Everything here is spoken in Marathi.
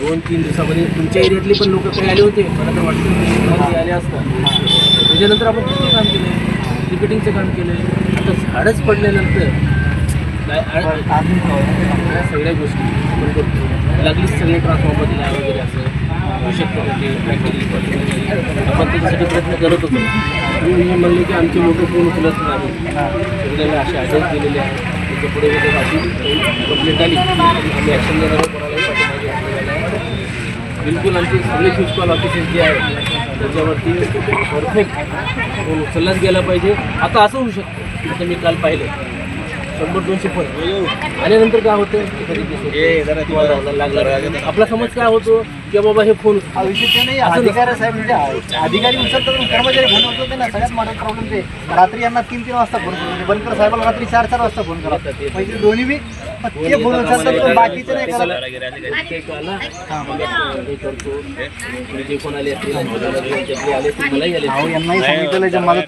दोन तीन दिवसामध्ये तुमच्या एरियातले पण लोक काही आले होते. मला तर वाटतं ते आले असतात त्याच्यानंतर आपण किती काम केलं क्रिकेटिंगचं काम केलं आता झाडच पडल्यानंतर काय या सगळ्या गोष्टी आपण करतो. लागलीच सगळे ट्रान्सफॉर्मरला वगैरे असं. होऊ शकतं आपण त्याच्यासाठी प्रयत्न करत होतो. मी म्हणले की आमचे लोक फोन उचलत नाही. सगळे असे आदेश दिलेले आहेत. त्याच्या पुढे वगैरे अशी कंप्लेंट आली. आम्ही ॲक्शन देणार कोणालाही बिलकुल आमचे सगळे कॉल ऑफिसेस जे आहेत त्याच्यावरती परफेक्ट उचललाच गेला पाहिजे. आता असं होऊ शकतं आता मी काल पाहिलं. शंभर दोनशे फोन आल्यानंतर काय होतं? लागला. आपला समज काय होतो? की बाबा हे फोन हा अधिकारी म्हणजे अधिकारी उचलतात पण कर्मचारी फोन उचलते ना सगळ्यात मोठा प्रॉब्लेम ते. रात्री यांना तीन तीन वाजता फोन करतो बनकर साहेबाला रात्री चार चार वाजता फोन करा म्हणजे दोन्ही बी पण ते उचलतात पण बाकीचे नाही करत. ते कळला हे करतो. जे कोण आले असतील आले असतील मलाही आले. अहो. यांनाही सांगितलेलं जे मला